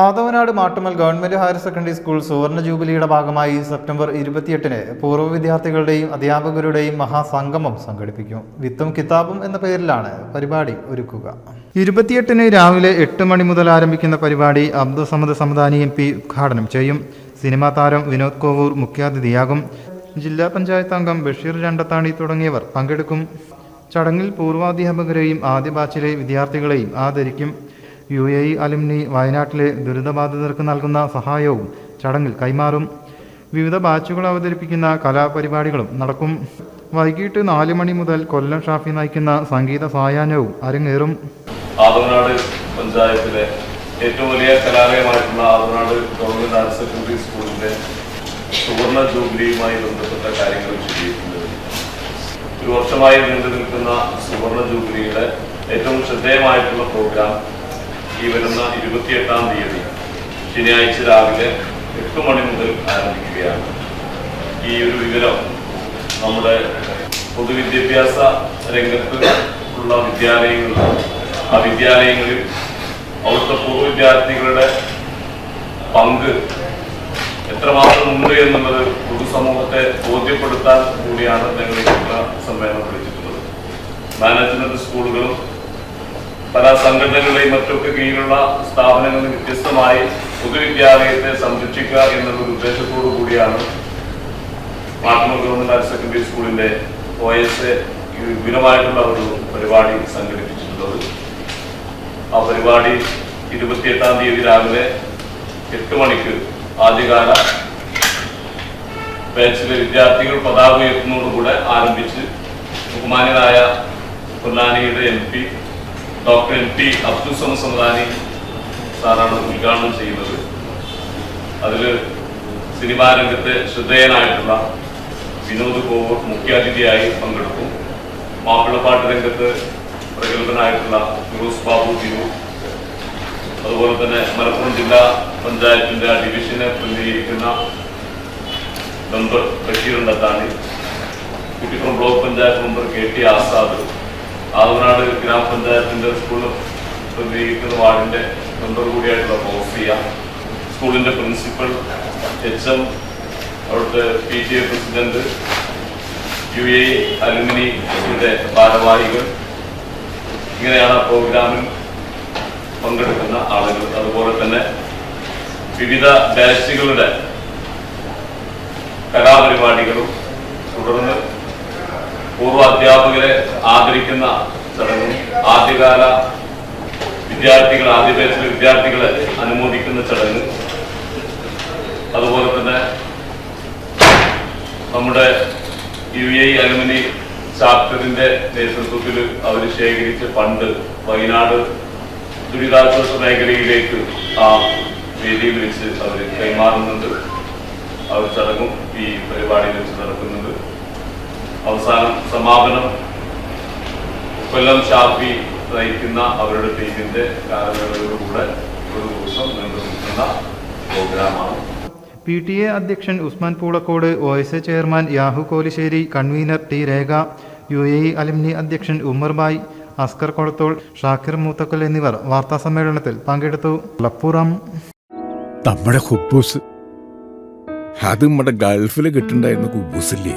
Athavanad Mattummal government higher secondary school സുവർണ ജൂബിലിയുടെ ഭാഗമായി സെപ്റ്റംബർ ഇരുപത്തിയെട്ടിന് പൂർവ വിദ്യാർത്ഥികളുടെയും അധ്യാപകരുടെയും മഹാസംഗമം സംഘടിപ്പിക്കും. വിത്തും കിതാബും എന്ന പേരിലാണ് പരിപാടി ഒരുക്കുക. ഇരുപത്തിയെട്ടിന് രാവിലെ എട്ട് മണി മുതൽ ആരംഭിക്കുന്ന പരിപാടി അബ്ദുസമദ് സമദാനി എം പി ഉദ്ഘാടനം ചെയ്യും. സിനിമാ താരം വിനോദ് കോവൂർ മുഖ്യാതിഥിയാകും. ജില്ലാ പഞ്ചായത്ത് അംഗം ബഷീർ രണ്ടത്താണി തുടങ്ങിയവർ പങ്കെടുക്കും. ചടങ്ങിൽ പൂർവാധ്യാപകരെയും ആദ്യ ബാച്ചിലെ വിദ്യാർത്ഥികളെയും ആദരിക്കും. യു എ ഇ അലുമിനി വയനാട്ടിലെ ദുരിതബാധിതർക്ക് നൽകുന്ന സഹായവും ചടങ്ങിൽ കൈമാറും. വിവിധ ബാച്ചുകൾ അവതരിപ്പിക്കുന്ന കലാപരിപാടികളും നടക്കും. വൈകിട്ട് നാല് മണി മുതൽ കൊല്ലം ഷാഫി നയിക്കുന്ന സംഗീത സായാഹ്നവും അരങ്ങേറും. ആദവനാട് പഞ്ചായത്തിലെ ഏറ്റവും വലിയ കലാലയമായിട്ടുള്ള ആദവനാട് ഗവൺമെന്റ് ഹയർ സെക്കൻഡറി സ്കൂളിന്റെ സുവർണ ജൂബിലിയുമായി ബന്ധപ്പെട്ട കാര്യങ്ങൾ ചെയ്തിട്ടുണ്ട് ഒരു വർഷമായി നീണ്ടു നിൽക്കുന്ന സുവർണ ജൂബിലിയുടെ ഏറ്റവും ശ്രദ്ധേയമായിട്ടുള്ള പ്രോഗ്രാം ഈ വരുന്ന ഇരുപത്തിയെട്ടാം തീയതി ശനിയാഴ്ച രാവിലെ എട്ട് മണി മുതൽ ആരംഭിക്കുകയാണ്. ഈ ഒരു വിവരം നമ്മുടെ പൊതുവിദ്യാഭ്യാസ രംഗത്ത് ഉള്ള വിദ്യാലയങ്ങളിൽ ആ വിദ്യാലയങ്ങളിൽ അവിടുത്തെ പൂർവ വിദ്യാർത്ഥികളുടെ പങ്ക് എത്രമാത്രം ഉണ്ട് എന്നുള്ളത് പൊതുസമൂഹത്തെ ബോധ്യപ്പെടുത്താൻ കൂടിയാണ് ഞങ്ങൾ സമ്മേളനം വിളിച്ചിട്ടുള്ളത് മാനേജ്മെന്റ് സ്കൂളുകളും പല സംഘടനകളുടെയും മറ്റൊക്കെ കീഴിലുള്ള സ്ഥാപനങ്ങളിൽ വ്യത്യസ്തമായി പൊതുവിദ്യാലയത്തെ സംരക്ഷിക്കുക എന്നുള്ള ഉദ്ദേശത്തോടു കൂടിയാണ് മാട്ടുമൽ ഗവൺമെന്റ് ഹയർ സെക്കൻഡറി സ്കൂളിന്റെ ഒ എസ് വിപുലമായിട്ടുള്ള ഒരു പരിപാടി സംഘടിപ്പിച്ചിട്ടുള്ളത്. ആ പരിപാടി ഇരുപത്തിയെട്ടാം തീയതി രാവിലെ എട്ട് മണിക്ക് ആദ്യകാല ബാച്ചിലെ വിദ്യാർത്ഥികൾ പതാക ഉയർത്തുന്നതോടുകൂടെ ആരംഭിച്ച് ബഹുമാന്യനായ പൊന്നാനിയുടെ M P doctor M P Abdul സമ സമദാനി സാറാണ് ഉദ്ഘാടനം ചെയ്യുന്നത്. അതിൽ സിനിമാ രംഗത്തെ ശ്രദ്ധേയനായിട്ടുള്ള വിനോദ് കോവൂർ മുഖ്യാതിഥിയായി പങ്കെടുക്കും. മാപ്പിളപ്പാട്ട് രംഗത്ത് പ്രഗത്ഭനായിട്ടുള്ള ഫിറോസ് ബാബു തിരൂർ അതുപോലെ തന്നെ മലപ്പുറം ജില്ലാ പഞ്ചായത്തിന്റെ ആ ഡിവിഷനെ പ്രതിനിധീകരിക്കുന്ന member Basheer Undathani Kuttikkulam block panchayat member K T Azad. Athavanad ഗ്രാമപഞ്ചായത്തിന്റെ സ്കൂൾ പ്രതിനിധീകരിക്കുന്ന വാർഡിന്റെ മെമ്പർ കൂടിയായിട്ടുള്ള റോസിയ സ്കൂളിന്റെ പ്രിൻസിപ്പൽ എച്ച് എം അവിടുത്തെ P T A president U A അലുമിനിയുടെ ഭാരവാഹികൾ. ഇങ്ങനെയാണ് പ്രോഗ്രാമിൽ പങ്കെടുക്കുന്ന ആളുകൾ. അതുപോലെ തന്നെ വിവിധ ബാച്ചുകളുടെ കലാപരിപാടികളും തുടർന്ന് പൂർവ അധ്യാപകരെ ആദരിക്കുന്ന ചടങ്ങും ആദ്യകാല വിദ്യാർത്ഥികൾ ആദ്യ ബേസിലെ വിദ്യാർത്ഥികളെ അനുമോദിക്കുന്ന ചടങ്ങ്. അതുപോലെ തന്നെ നമ്മുടെ യു എ അലുമിനി ചാപ്റ്ററിന്റെ നേതൃത്വത്തിൽ അവർ ശേഖരിച്ച ഫണ്ട് വയനാട് ദുരിതാശ്വാസ മേഖലയിലേക്ക് ആ വേദിയിൽ വെച്ച് അവർ കൈമാറുന്നുണ്ട്. അവർ ചടങ്ങും ഈ പരിപാടിയിൽ വെച്ച് നടക്കുന്നുണ്ട്. അവസാനം സമാപനം. കൊല്ലം ഷാഫി നയിക്കുന്ന അവരുടെ ടീമിന്റെ കാലവേളയോടുകൂടെ ഒരു ദിവസം നിലനിൽക്കുന്ന പ്രോഗ്രാമാണ്. പി ടി എ അധ്യക്ഷൻ Usman Poolakkode O S A chairman Yahu Kolissery convener T Rekha U A E alumni അധ്യക്ഷൻ ഉമ്മർ ബായ് അസ്കർ കൊളത്തോൾ ഷാക്കിർ മൂത്തക്കൽ എന്നിവർ വാർത്താ സമ്മേളനത്തിൽ പങ്കെടുത്തു. ലപ്പുറം നമ്മുടെ ഹുബൂസ്. അത് നമ്മുടെ ഗൾഫിൽ കിട്ടുണ്ടായിരുന്ന കുബൂസില്ലേ?